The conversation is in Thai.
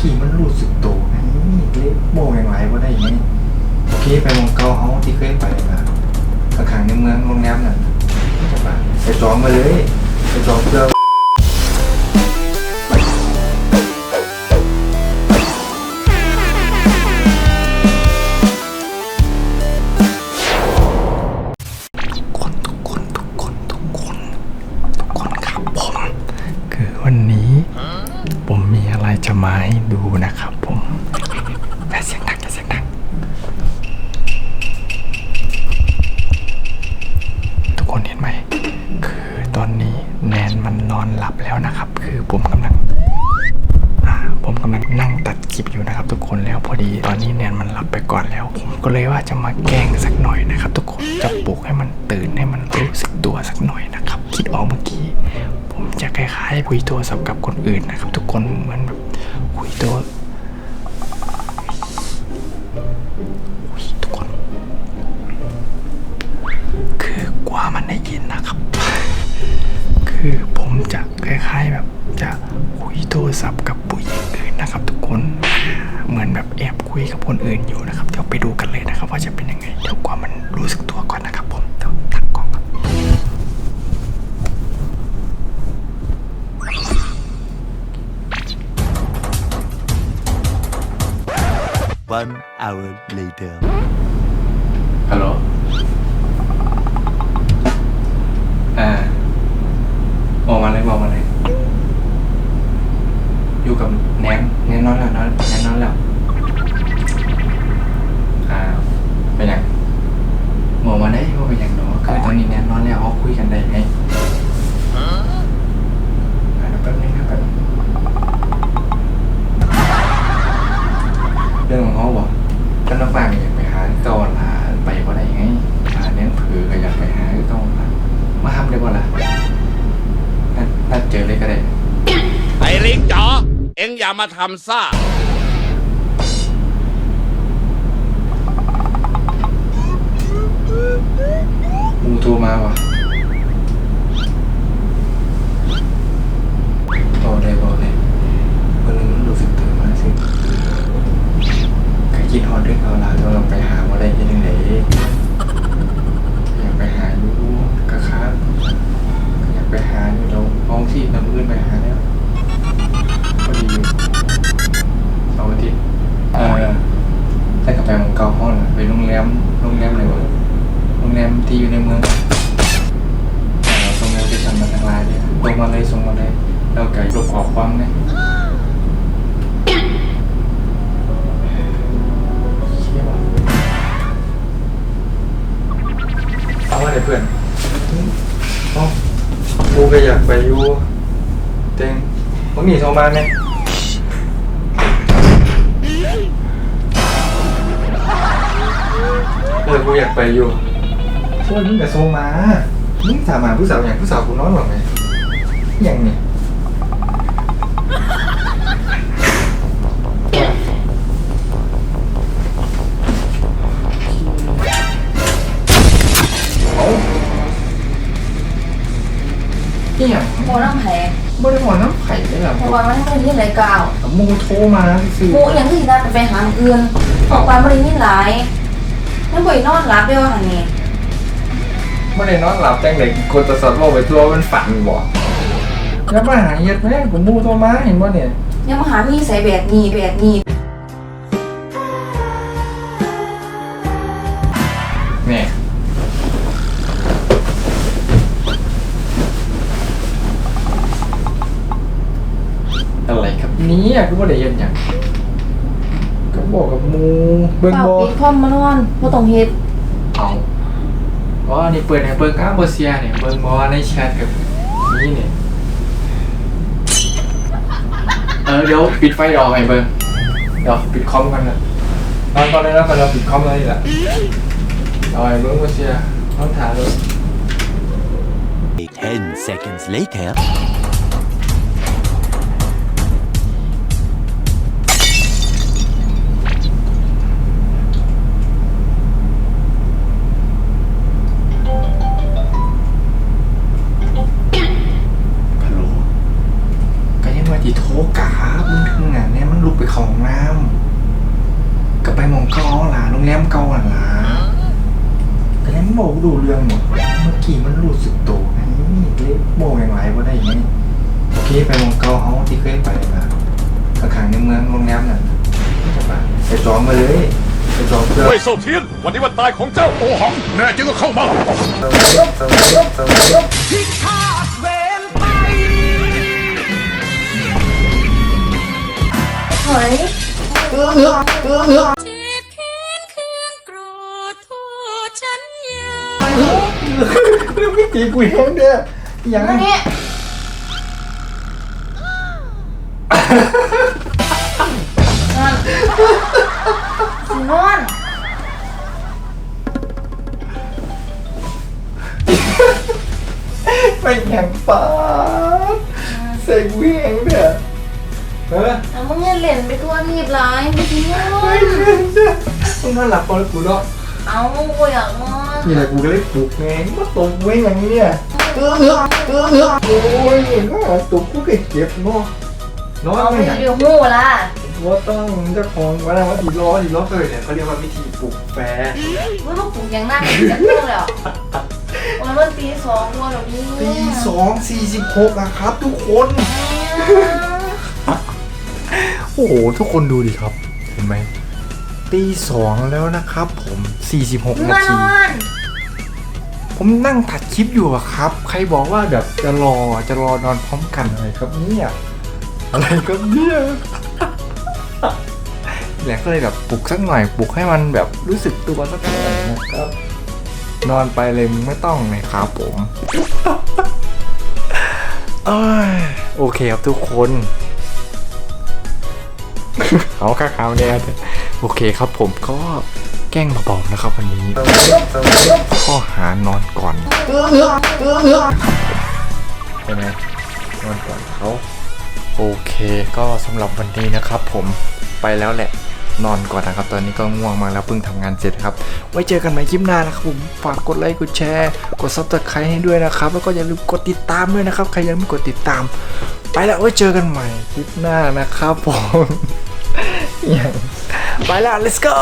กี้มันรู้สึกตัวไงเลยโบอย่างไรว่าได้ยังไงโอเคไปวงเกาเฮาที่เคยไปนะขังในเมืองโรงแรมนั่นจะไปไปจองมาเลยไปจองเพื่อ จะมาให้ดูนะครับผมอย่าเสียงดังอย่าเสียงดัง ทุกคนเห็นไหม คือตอนนี้แนนมันนอนหลับแล้วนะครับ คือผมกำลังอ่าผมกำลังนั่งตัดคลิปอยู่นะครับ ทุกคนแล้วพอดีตอนนี้แนนมันหลับไปก่อนแล้ว ผมก็เลยว่าจะมาแกล้งสักหน่อยนะครับ ทุกคนจะปลุกให้มันตื่นให้มันรู้สึกตัวสักหน่อยนะครับคิดออกเมื่อกี้ ผมจะคล้ายๆคุยโทรศัพท์กับคนอื่นนะครับ ทุกคนเหมือนแบบ คุยโทรอุ๊ยทุกคน คือกว่ามันได้ยินนะครับ คือผมจะคล้ายๆแบบจะคุยโทรศัพท์กับผู้หญิงอื่นนะครับ ทุกคนเหมือนแบบแอบคุยกับคนอื่นอยู่นะครับ เดี๋ยวไปดูกันเลยนะครับ ว่าจะเป็นยังไงเดี๋ยวกว่ามันรู้สึก One hour later. ฮัลโหลอ่าบอกมาเลยบอกมาเลย อยู่กับแนนแนนนอนแล้วนอนแนนนอนแล้ว อ่าเป็นยังบอกมาได้ว่าเป็นยังเนาะคือตอนนี้แนนนอนแล้วเขาคุยกันได้ไง ลิงจ๋อ เอ็งอย่ามาทำซ่ามูโทรมาวะ ที่อยู่ในเมืองเราส่งโลเคชั่นมาทางไลน์เลยลงมาเลยส่งมาเลยแล้วไก่ลบขอความเลยเชี่ยว่ะเอาอะไรเพื่อนอ๋อกูก็อยากไปอยู่เต็งผมมีโทรมาไหมเออกูอยากไปอยู่ ช่วยมึงกับโซมามึงสามารถผู้สาวอย่างผู้สาวกูน้อยหรอไงอย่างนี้เอาที่อย่างโมน้ำแผลไม่ได้หมอน้ำไข่เลยหรอเพราะว่ามันไม่ได้ยินหลายกล่าวมูโทรมาคือหมูอย่างที่ได้ไปหาเอื่นออกไปไม่ได้ยินหลายแล้วบ่อยนอนรับด้วยว่าหันนี่ ไม่ได้นอนหลับจังเลยคนตะสดว่าไปตัวมันฝันบ่แล้วมาหาเย็ดแม่กูมูโทรมาเห็นบ่เนี่ยยังมาหาพี่ใส่แบบนี้แบบนี้เนี่ยอะไรครับเนี่ยกูไม่ได้เย็นอย่างก็บอกกับหมูเบิ้งเปล่าบอปิดคอมมานอนบ่ต้องเฮ็ดเอา ว่านี่เปิดให้เบิ้งก้าบเซียเนี่ยเบิ้งบอในแชทกับนี่เนี่ยเออเดี๋ยวปิดไฟรอให้เบิ้งเดี๋ยวปิดคอมกันนะนอนตอนนี้แล้วกันเราปิดคอมเลยแหละเอาไอ้เบิ้งบเซียต้องถายเลย Ten seconds later. เลยมันบอกดูเรื่องหมด เมื่อกี้มันรู้สึกตัวไงเลยโบอย่างไรว่าได้ยังไงโอเคไปหมองเก่าเฮาที่เคยไปล่ะข้างๆในเมืองโรงแรมนั่นจะไปไปจองมาเลย ไปจองเพื่อเว่ยเซาเทียน วันนี้วันตายของเจ้าโอหัง แน่จริงก็เข้ามาเฮ้ยเจ็บแค้นเครื่ เรื่องไม่ตีกูเองเด้ออย่างนั่นนี่นอนสินอนไปแข่งฟ้าใส่กูเองเด้อเออแล้วมึงเนี่ยเล่นไปทั่วทีบหลายไปที่นอไม่นเล่นจ้ะมึงนอนหลับพอแล้วกูเนาะเอากูอยากนอน นี่แหละกูก็เลยปลุกไงมาตบไว้อย่างเนี้ยเออเออเออเออโอ้ยน่าตบกูก็เจ็บเนาะนอนเอาไปไม่อยากเดี๋ยวหูล่ะว่าต้องเจ้าของว่าอะไรว่าดีล้อดีล้อเลยเนี่ยเขาเรียกว่าวิธีปลุกแฟร์ว่าลูกปลุกยังนั่งจะเรื่องแล้ววันวันตีสองวันแล้วนี่ตีสองสี่สิบหกอะครับทุกคนโอ้โหทุกคนดูดิครับ เห็นไหม ตีสองแล้วนะครับผม 46 นามาทีนอนผมนั่งตัดคลิปอยู่อะครับ ใครบอกว่าแบบจะรอจะรอนอนพร้อมกันอะไรครับเนี่ยอะไรครับเนี่ยแหละก็เลยแบบปลุกสักหน่อยปลุกให้มันแบบรู้สึกตัวสักหน่อยนะครับ นอนไปเลยไม่ต้องเลยครับผมเอ้ยโอเคครับทุกคน เอาข้าขาวเนี่ย โอเคครับผมก็แกล้งเบาๆนะครับวันนี้ ข้อหานอนก่อนใช่ไหมนอนก่อนเขาโอเคก็สำหรับวันนี้นะครับผมไปแล้วแหละนอนก่อนนะครับ ตอนนี้ก็ง่วงมากแล้วเพิ่งทำงานเสร็จครับ ไว้เจอกันใหม่คลิปหน้านะครับผมฝากกดไลค์กดแชร์ กดซับสไครต์ให้ด้วยนะครับ แล้วก็อย่าลืมกดติดตามด้วยนะครับ ใครยังไม่กดติดตาม ไปแล้วไว้เจอกันใหม่คลิปหน้านะครับผมอย่าง ไปแล้ว let's go